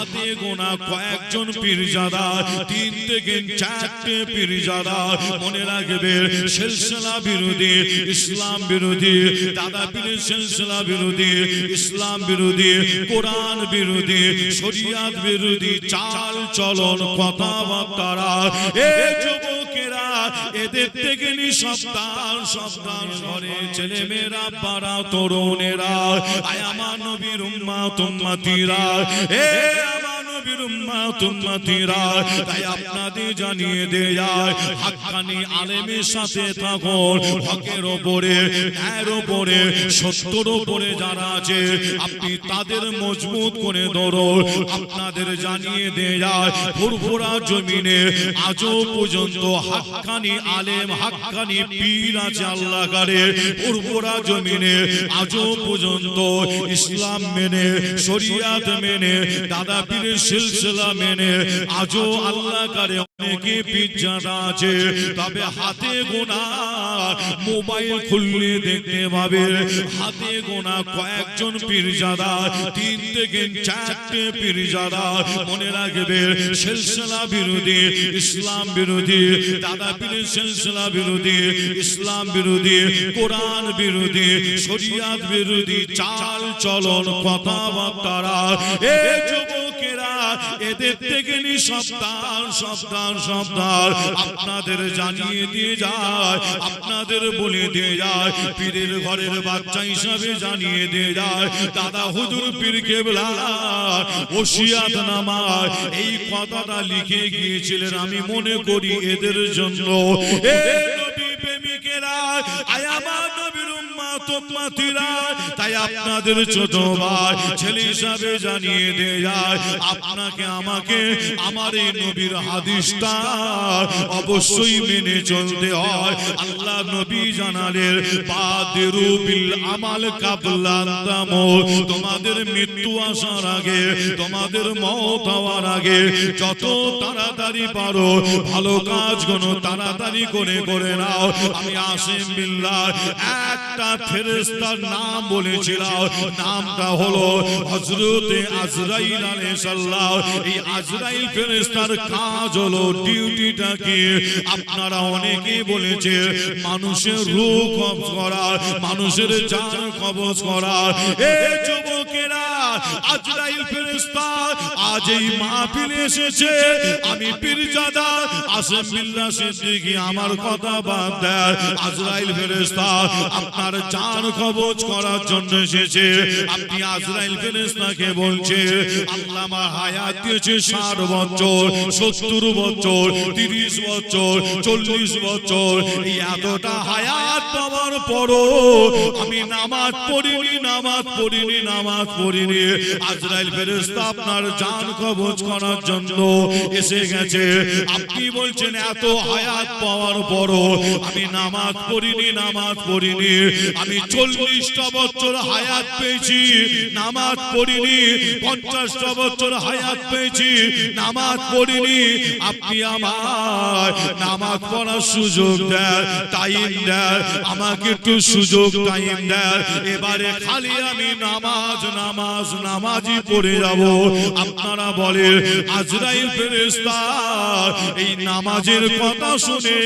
হাতে গোনা কয়েকজন পীরজাদা, তিন থেকে চারটে পীরজাদা। মনে রাখবে, সিলসিলা বিরোধী, ইসলাম বিরোধী, দাদা পীরের সিলসিলা বিরোধী, ইসলাম বিরোধী, কোরআন বিরোধী, শরিয়াত বিরোধী, চাল চলন, কথাবার্তারা। এ যুবকেরা, এদের থেকে নি সপ্তাহ সপ্তাহ ঘরে ছেলে মেয়েরা পাড়া তরুণেরা। আয় আমার নবীর উম্মা তুম্মাতিরা এ আপনি তাদের মজবুত করে ধরো, আপনাদের জানিয়ে দেয় ফুরফুরা জমিনে আজও পর্যন্ত হাক্কানি আলেম, হাক্কানি পীর আছে ফুরফুরা জমিনে আজও পর্যন্ত ইসলাম মেনে, শরিয়াত মেনে, দাদা পীরের সিলসিলা মেনে আজও আল্লাহ কারে অনেকে পিজ্জাটা আছে তবে হাতে গোনা মোবাইল খুললে দেখতে পাবে, হাতে গোনা কয়েকজন পীরজাদা, তিন থেকে চারটে পীরজাদা মনে রাখবে, সিলসিলা বিরোধী, ইসলাম বিরোধী, দাদা পীরের সিলসিলা বিরোধী, ইসলাম বিরোধী, কোরআন বিরোধী, শরিয়াত বিরোধী, চাল চলন, কথাবার্তারা। এ যুবকেরা এদের থেকে নি সপ্তাহ সপ্তাহ সপ্তাহ আপনাদের জানিয়ে দিয়ে যায়, আপনাদের বলে দিয়ে যায়, পীরের ঘরের বাচ্চা হিসাবে জানিয়ে দিয়ে যায়, দাদা হুজুর পীর কেবলা, ওসিয়াত নামায় এই কথাটা লিখে গিয়েছিলেন, আমি মনে করি এদের জন্য। তাই আপনাদের ছোট ভাই, ছেলে হিসাবে জানিয়ে দেয় আপনাকে, আমাকে, আমার এই নবীর অবশ্যই মেনে চলতে হয়। আল্লাহ নবী আমাল তোমাদের মৃত্যু আসার আগে, তোমাদের মত হওয়ার আগে, যত তাড়াতাড়ি পারো, ভালো কাজ কোনো তাড়াতাড়ি করে করে নাও। আমি আসিম বিল্লাহ, একটা ফেরেশতার নাম বলেছিলাম। নামটা হলো হজরতে আজরাইল আলাইহিসসালাম। এই আজরাইল ফেরেস্তার কাজ হলো ডিউটিটা কি আপনারা অনেকে বলেছে মানুষের রূহ কবজ করা মানুষের জান কবজ করা এই যুবকেরা আজরাইল ফেরেশতা আজ এই মাহফিলে এসেছে। আমি পীরজাদা আসিম বিল্লাহ সিদ্দিকী আমার কথা বাদ দেয়। আজরাইল ফেরেশতা আপনার জান কবজ করার জন্য এসেছে। আপনি আজরাইল ফেরেশতাকে বলছে আল্লাহ আমার হায়াত দিয়েছে 60 বছর 70 বছর 30 বছর 40 বছর। এই এতটা হায়াত পাওয়ার পরও আমি নামাজ পড়িনি নামাজ পড়িনি নামাজ পড়িনি। আজরাইল ফেরেশতা আপনার জান কবজ করার জন্য এসে গেছে। আপনি বলছেন, এত হায়াত পাওয়ার পরও আমি নামাজ পড়িনি নামাজ পড়িনি। আমি চল্লিশটা বছর হায়াত পেয়েছি, নামাজ পড়িনি। পঞ্চাশটা বছর হায়াত পেয়েছি, নামাজ পড়িনি। আপনি আমার নামাজ পড়ার সুযোগ দেন, টাইম দেন, আমাকে একটু সুযোগ টাইম দেন। এবারে খালি আমি নামাজ নামাজ নামাজই পড়ে যাব। আপনারা বলেন, আজরাইল ফেরেশতা এই নামাজের কথা শুনে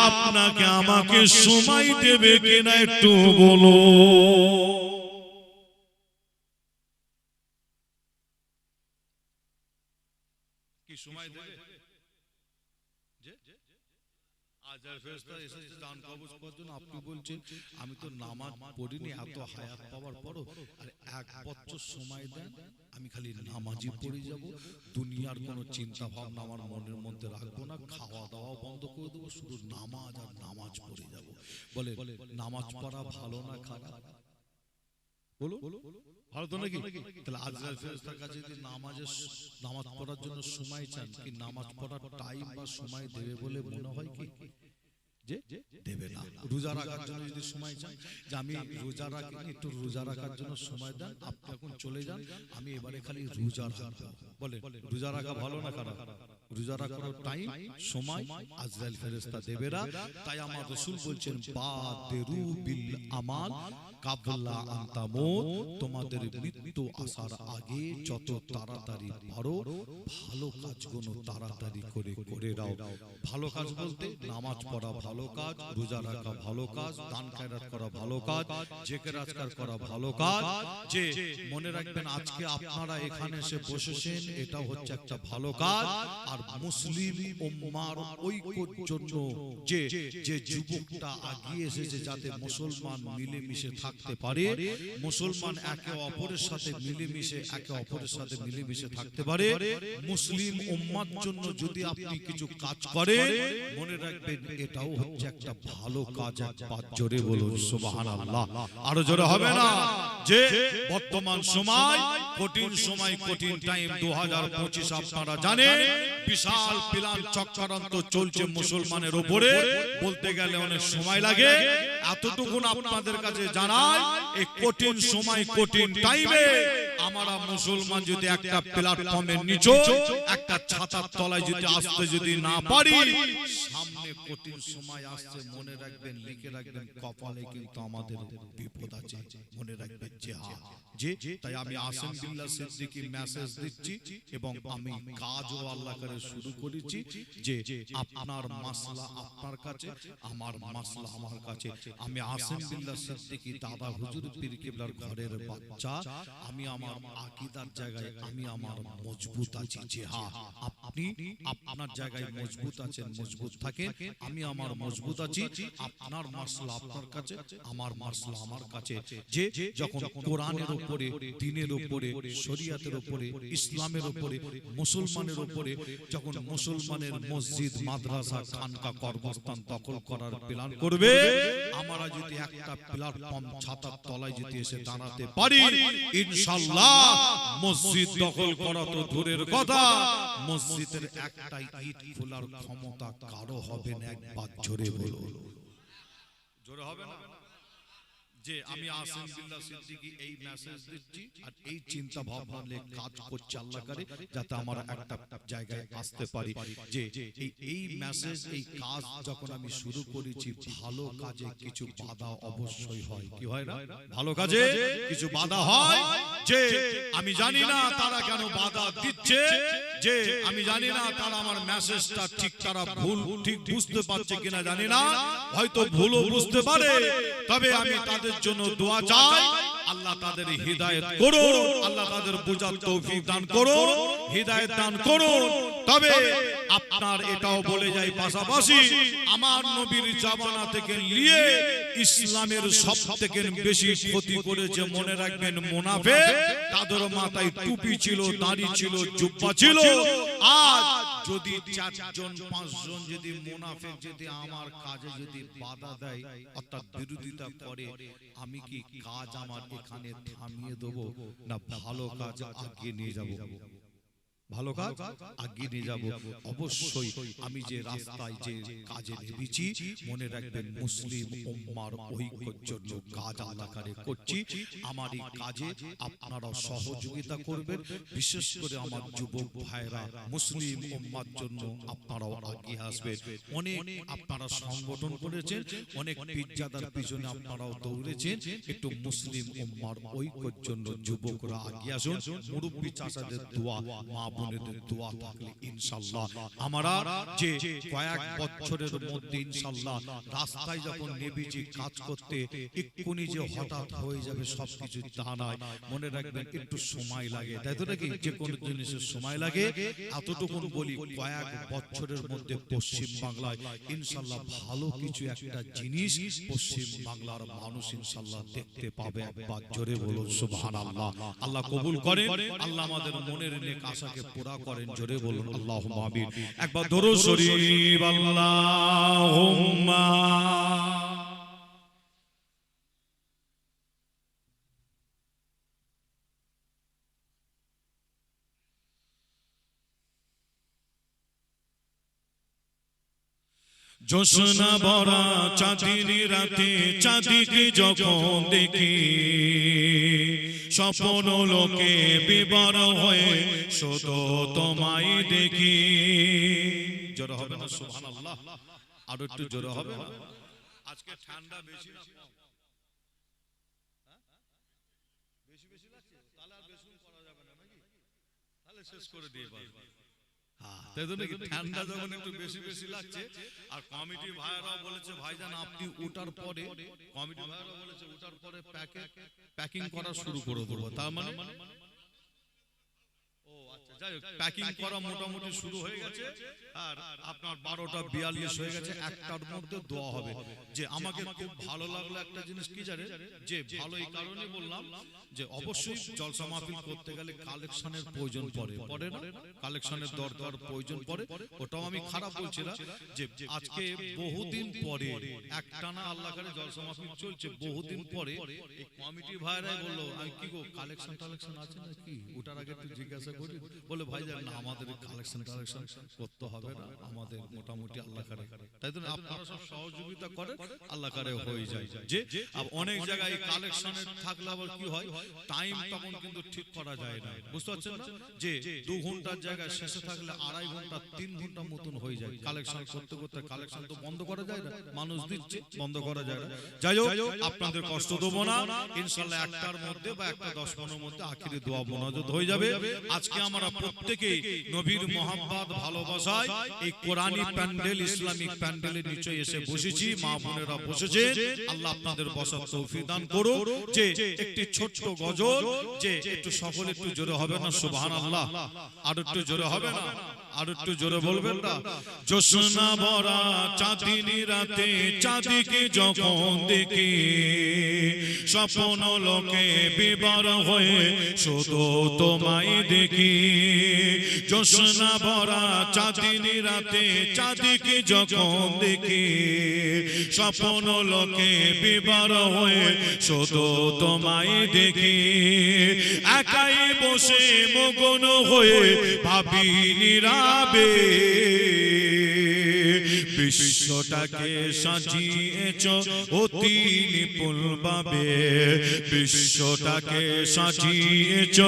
আপনাকে আমাকে সময় দেবে কিনা একটু বলো। সময় দেবে? যে? আজার ফেরেশতা এসেছে দান কবজ করার আপনি বলছেন আমি তো নামাজ পড়িনি এত হায়াত পাওয়ার পরও আর এক বছর সময় দেন আমি খালি নামাজই পড়ে যাব দুনিয়ার কোনো চিন্তা ভাবনা আমার মনের মধ্যে রাখব না খাওয়া দাওয়া বন্ধ করে দেবো শুধু নামাজ আর নামাজ পড়ে যাব। বলে নামাজ পড়া ভালো না খারাপ? বলো ভালো তো নাকি? তাহলে আজরাইল ফেরেশতার কাছে যদি নামাজের নামাজ পড়ার জন্য সময় চান কি নামাজ পড়ার টাইম বা সময় দেবে বলে মনে হয় কি? যে দেবে না। রোজা রাখার জন্য যদি সময় চান যে আমি রোজা রাখি একটু রোজা রাখার জন্য সময় দেন আপনি এখন চলে যান আমি এবারে খালি রোজা রাখব। বলে রোজা রাখা ভালো না খারাপ? রোজা রাখার টাইম সময় আজরাইল ফেরেশতা দেবে না তাই আমার রাসূল বলছেন বাদেরু বিল আমাল কাবলা আন্তামুত তোমাদের মৃত্যু আসার আগে যত তাড়াতাড়ি পারো ভালো কাজগুলো তাড়াতাড়ি করে করে দাও ভালো কাজ বলতে নামাজ পড়া ভালো কাজ রোজা রাখা ভালো কাজ দান খায়রাত করা ভালো কাজ জেকে রাজকার করা ভালো কাজ যে মনে রাখবেন আজকে আপনারা এখানে এসে বসেছেন এটা হচ্ছে একটা ভালো কাজ আর মুসলিম উম্মার ঐক্যর জন্য যে যে যুবকটা আগিয়ে এসেছে যাতে মুসলমান মিলেমিশে থাকতে পারে, মুসলমান একে অপরের সাথে মিলেমিশে, একে অপরের সাথে মিলেমিশে থাকতে পারে, মুসলিম উম্মার জন্য যদি আপনি কিছু কাজ করেন, মনে রাখবেন এটাও হচ্ছে একটা ভালো কাজ একবার জোরে বলুন আরও জোরে হবে না? যে বর্তমান সময়, কঠিন সময়, কঠিন টাইম দু হাজার পঁচিশ আপনারা জানে বিশাল প্লান চক্রান্ত চলছে মুসলমানের উপরে। বলতে গেলে অনেক সময় লাগে। এতটুকু আপনাদের কাছে জানায় এই কঠিন সময়, কঠিন টাইমে আমরা মুসলমান যদি একটা প্ল্যাটফর্মের নিচে একটা ছাতার তলায় যদি আসতে যদি না পারি সামনে কঠিন সময় আসছে মনে রাখবেন লিখে রাখবেন কপালে কিন্তু আমাদের বিপদ আছে মনে রাখবেন যে হ্যাঁ যে তাই আমি আসেম বিল্লাহ সিদ্দিকী মেসেজ দিচ্ছি এবং আমি কাজও আল্লাহ করে শুরু করেছি যে আপনার মাসলা আপনার কাছে আমার মাসলা আমার কাছে। আমি আসেম বিল্লাহ সিদ্দিকী দাদা হুজুর পীর কিবলার ঘরের বাচ্চা আমি আমার আকীদার জায়গায় আমি আমার মজবুত আছি যে হ্যাঁ আপনি আপনার জায়গায় মজবুত আছেন, মজবুত থাকেন। আমি আমার মজবুত আছি, আপনার মাসলা আপনার কাছে, আমার মাসলা আমার কাছে। যে যখন কোরআনের উপরে, দিনের উপরে, শরিয়াতের উপরে, ইসলামের উপরে, মুসলমানের উপরে, যখন মুসলমানের মসজিদ, মাদ্রাসা, খানকা কর্মস্থান দখল করার প্ল্যান করবে, আমরা যদি একটা প্ল্যাটফর্ম ছাতার তলায় যদি এসে দাঁড়াতে পারি ইনশাল্লাহ মসজিদ দখল করা তো দূরের কথা মসজিদের একটাই ইট খোলার ক্ষমতা কারও হবে না একবার জোরে বলুন। জোরে হবে না? যে আমি আসিম বিল্লাহ সিদ্দিকী এই মেসেজ দিচ্ছি আর এই চিন্তা ভাবনা নিয়ে কাজ করছে আল্লাহ করে যাতে আমরা একটা জায়গায় আসতে পারি। যে এই মেসেজ এই কাজ যখন আমি শুরু করেছি ভালো কাজে কিছু বাধা অবশ্যই হয়। কি হয় না? ভালো কাজে কিছু বাধা হয় যে আমি জানি না তারা কেন বাধা দিচ্ছে যে আমি জানি না তারা আমার মেসেজটা ঠিক তারা ভুল ঠিক বুঝতে পারছে কিনা জানি না। হয়তো ভুলও বুঝতে পারে তবে আমি তাদের জন্য দোয়া চাই। আল্লাহ তাদের হৃদায়ত করুন। আল্লাহ তাদের বুঝার তৌফিক দান করুন। হৃদায়ত দান করুন। তবে আপনার এটাও বলে যাই পাশাপাশি, আমার নবীর জামানা থেকে নিয়ে ইসলামের সব থেকে বেশি ক্ষতি করেছে মনে রাখবেন মুনাফে তাদের মাথায় টুপি ছিল, দাড়ি ছিল, জুব্বা ছিল। আর যদি চারজন পাঁচজন যদি মুনাফেক যদি আমার কাজে যদি বাধা দেয় অর্থাৎ বিরোধিতা করে আমি কি কাজ আমার এখানে থামিয়ে দেবো? না ভালো কাজ আগে নিয়ে যাব। ভালো কাজ? আগিয়ে নিয়ে যাব। অবশ্যই আমি যে রাস্তায় যে কাজে নেমেছি মনে রাখবেন মুসলিম উম্মার ঐক্যের জন্য কাজ আল্লাহকারে করছি। আমার এই কাজে আপনারা সহযোগিতা করবেন। বিশেষ করে আমার যুবক ভাইরা মুসলিম উম্মার জন্য আপনারাও আগিয়ে আসবেন। অনেক আপনারা সংগঠন করেছেন অনেক পিজ্জাদার পিছনে আপনারাও দৌড়েছেন। একটু মুসলিম উম্মার ঐক্যের জন্য যুবকরা আগিয়ে আসুন। মুরব্বী চাচাদের দোয়া মা বোনেদের দোয়া থাকলে ইনশাল্লাহ আমরা যে কয়েক বছরের মধ্যে ইনশাল্লাহ রাস্তায় যখন নেবেছি কাজ করতে এক্ষুনি যে হঠাৎ হয়ে যাবে সবকিছু তা নয়। মনে রাখবেন একটু সময় লাগে। তাই তো নাকি? যে কোনো জিনিসের সময় লাগে। এতটুকুন বলি কয়েক বছরের মধ্যে পশ্চিম বাংলায় ইনশাল্লাহ ভালো কিছু একটা জিনিস পশ্চিম বাংলার মানুষ ইনশাল্লাহ দেখতে পাবে একবার। জোরে বলুন সুবহানাল্লাহ। আল্লাহ কবুল করেন। আল্লাহ আমাদের মনের নেক আশাকে পুরা করেন জোরে বলুন আল্লাহ একবার দরুদ শরীফ আল্লাহুম্মা। জোসনা বরা চাঁদিনী রাতে, চাঁদিকে যখন দেখি, স্বপ্ন লোকে বিবর হয়ে শত তোমায় দেখি। জোর হবে আরও একটু জোর হবে আজকে ঠান্ডা বেশি তাহলে শেষ করে দিয়ে তাই তো নাকি ঠান্ডা যখন একটু বেশি বেশি লাগছে আর কমিটি ভাইরাও বলেছে ভাইজান আপনি ওটার পরে কমিটি ভাইরাও বলেছে ওটার পরে প্যাকেট প্যাকিং করা শুরু করে দেবো। তার মানে আচ্ছা যাই হোক প্যাকিং করা মোটামুটি শুরু হয়ে গেছে। আর আপনার বারোটা বিয়াল্লিশ হয়ে গেছে একটার মধ্যে দোয়া হবে। যে আমাকে খুব ভালো লাগল একটা জিনিস কি জানে যে ভালো এই কারণে বললাম যে অবশ্যই জলসা মাহফিল করতে গেলে কালেকশনের প্রয়োজন পড়ে পড়ে না? কালেকশনের দরকার প্রয়োজন পড়ে ওটাও আমি খারাপ বলছি না। যে আজকে বহুদিন পরে একটানা আল্লাহ করে জলসা মাহফিল চলছে বহুদিন পরে এই কমিটি ভাইরাই বলল আমি কি গো কালেকশন টালেকশন আছে নাকি ওটার আগে জিজ্ঞাসা করি বলে ভাই জান না আমাদের কালেকশন কালেকশন করতে হবে না আমাদের মোটামুটি আল্লাহ করে। তাই আপনারা সব সহযোগিতা করেন আল্লাহ করে হয়ে যায়। যে অনেক জায়গায় থাকলে আবার কি হয়? টাইম তখন কিন্তু ঠিক করা যায় না। বুঝতে পারছেন না? যে দু ঘণ্টার জায়গায় শেষে থাকলে আড়াই ঘণ্টা তিন ঘণ্টা মতন হয়ে যায়। কালেকশন করতে করতে কালেকশন তো বন্ধ করা যায় না। মানুষ দিচ্ছে বন্ধ করা যায় না। যাই হোক আপনাদের কষ্ট দেবো না। ইনশাল্লাহ একটার মধ্যে বা একটা দশ পনেরোর মধ্যে আখিরি দোয়া মনোযোগ হয়ে যাবে আজকে আমরা প্রত্যেকে নবীর মোহাম্মদ ভালোবাসায় এই কোরআনী প্যান্ডেল, ইসলামিক প্যান্ডেলের নিচে এসে বসেছি। মা বোনেরা বসেছে। আল্লাহ আপনাদের বসার তৌফিক দান করো যে একটি ছোট্ট গজল, যে একটু সকলে একটু জোরে হবে না? সুবহানাল্লাহ। আর একটু জোরে হবে না? আর একটু জোরে বলবেন না? জোসনা ভরা চাঁদিনী রাতে, চাঁদিকে যখন দেখি, স্বপ্ন লোকে বিবার হয়ে শুধু তোমায় দেখি। জোসনা ভরা চাঁদিনী রাতে, চাঁদিকে যখন দেখি, স্বপ্ন লোকে বিবার হয়ে শুধু তোমায় দেখি। একাই বসে মগন হয়ে ভাবি নীরাবে। বিশ্বটাকে সাজিয়েছ, অতি নিপুণ ভাবে। বিশ্বটাকে সাজিয়েছ,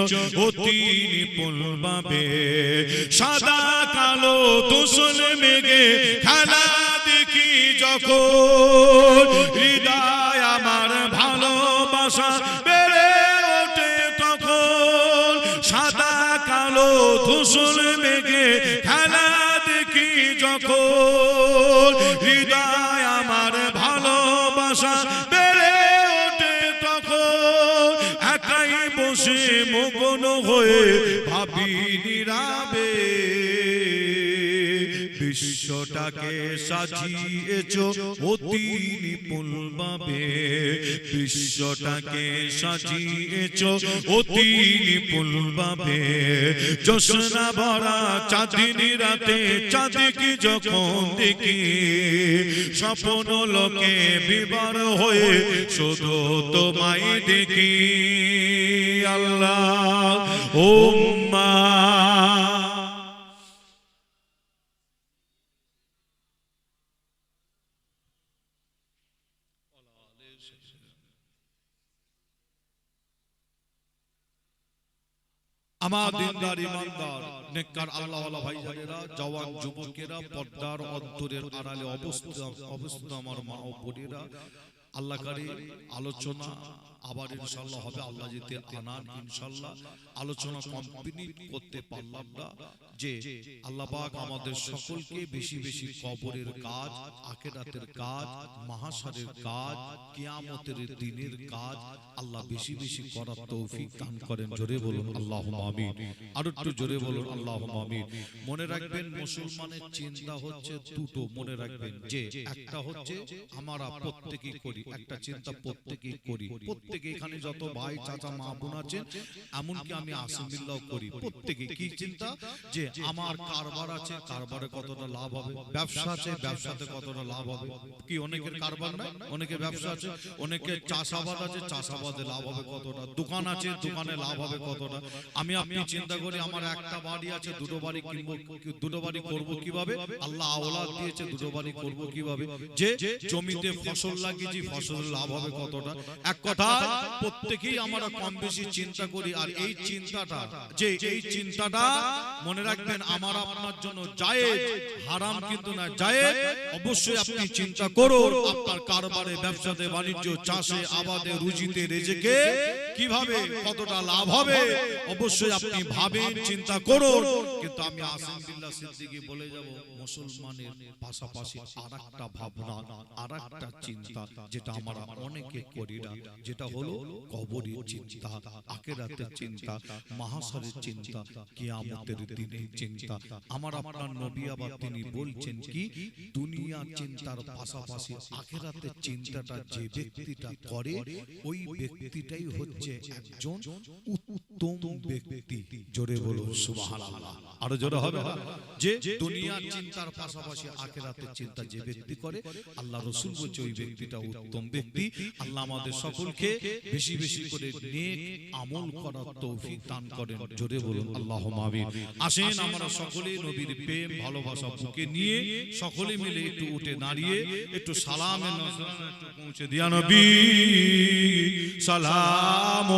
অতি নিপুণ সাদা, কালো দোষণ মেঘে খেলা দেখি যখন। হৃদয় আমার ভালোবাসা বেড়ে ওঠে তখন। সাদা, কালো ধূসর মেঘে খেলা দেখি যখন। হয়ে ভাবি নিরাবে। বিশ্বটাকে সাজিয়েছ অতি নিপুণ ভাবে। বিশ্বটাকে সাজিয়েছ অতি নিপুণ ভাবে। জোসনা ভরা চাঁদিনী রাতে চাঁদিকে যখন দেখি স্বপ্ন লোকে বিবার হয়ে শুধু তোমায় দেখি। আল্লাহ আমার দিনদার ইমানদার নেককার আল্লাহওয়ালা ভাইজানেরা জওয়ান যুবকেরা পর্দার অন্তরের আড়ালে অবস্থিত অবস্থিত আমার মা ও বোনেরা আল্লাহ কারি আলোচনা আবার ইনশাল্লাহ হবে আল্লাহ যেতে আনান ইনশাল্লাহ। আলোচনা কমপ্লিট করতে পারলাম না। যে আল্লাহ পাক আমাদের সকলকে বেশি বেশি কবরের কাজ আখেরাতের কাজ মাহাসারের কাজ কিয়ামতের দিনের কাজ আল্লাহ বেশি বেশি করার তৌফিক দান করেন। জোরে বলুন আল্লাহ আমিন। আর একটু জোরে বলুন আল্লাহ আমিন। মনে রাখবেন মুসলমানের চিন্তা হচ্ছে দুটো। মনে রাখবেন যে একটা হচ্ছে আমরা প্রত্যেকেই করি একটা চিন্তা প্রত্যেকেই করি প্রত্যেকে এখানে যত ভাই চাচা মা বোন আছেন এমনকি আমি আসিমিল্লাহ করি। প্রত্যেকে কি চিন্তা যে আমার কারবার আছে কারবারে কতটা লাভ হবে? ব্যবসা আছে ব্যবসাতে কতটা লাভ হবে? কি অনেকের কারবার নাই? অনেকের ব্যবসা আছে অনেকের চাষাবাদ আছে চাষাবাদে লাভ হবে কতটা? দোকান আছে দোকানে লাভ হবে কতটা? আমি আপনি চিন্তা করি আমার একটা বাড়ি আছে দুটো বাড়ি কিনবো দুটো বাড়ি করব কীভাবে আল্লাহ আওলাদ দিয়েছে দুটো বাড়ি করব কীভাবে? যে জমিতে ফসল লাগিয়েছি ফসলের লাভ হবে কতটা এক কথা প্রত্যেকেই আমরা কম বেশি চিন্তা করি, আর এই চিন্তাটা, যে এই চিন্তাটা মনে রাখবেন, আমার আপনার জন্য জায়েজ, হারাম কিন্তু না, জায়েজ। অবশ্যই আপনি চিন্তা করুন, আপনার কারবারে, ব্যবসাতে, বাণিজ্য, চাষে, আবাদে, রুজিতে, রেজেকে কীভাবে কতটা লাভ হবে? অবশ্যই আপনি ভাবেন চিন্তা করুন। কিন্তু আমি আসিম বিল্লাহ সিদ্দিকী বলে যাব মুসলমানের পাশাপাশি আরেকটা ভাবনা আরেকটা চিন্তা যেটা আমরা অনেকে করি না যেটা হলো কবরের চিন্তা আখেরাতের চিন্তা মাহাসারের চিন্তা কিয়ামতের দিনের চিন্তা। আমার আপনার নবী আবার তিনি বলছেন কি দুনিয়া চিন্তার পাশাপাশি আখেরাতের চিন্তাটা যে ব্যক্তিটা করে ওই ব্যক্তিটাই হচ্ছে একজন উত্তম ব্যক্তি। জোরে সুবহানাল্লাহ। আরও জোরে হবে যে দুনিয়ার চিন্তার পাশাপাশি আখেরাতের চিন্তা যে ব্যক্তি করে আল্লাহ রসুল বলছে ওই ব্যক্তিটা উত্তম ব্যক্তি। আল্লাহ আমাদের সকলকে বেশি বেশি করে নেক আমল করার তৌফিক দান করেন। জোরে বলুন আসেন আমরা সকলে নবীর প্রেম ভালোবাসা বুকে নিয়ে সকলে মিলে একটু উঠে দাঁড়িয়ে একটু সালামে নজরানা একটু পৌঁছে দিয়া নবী। সালাম।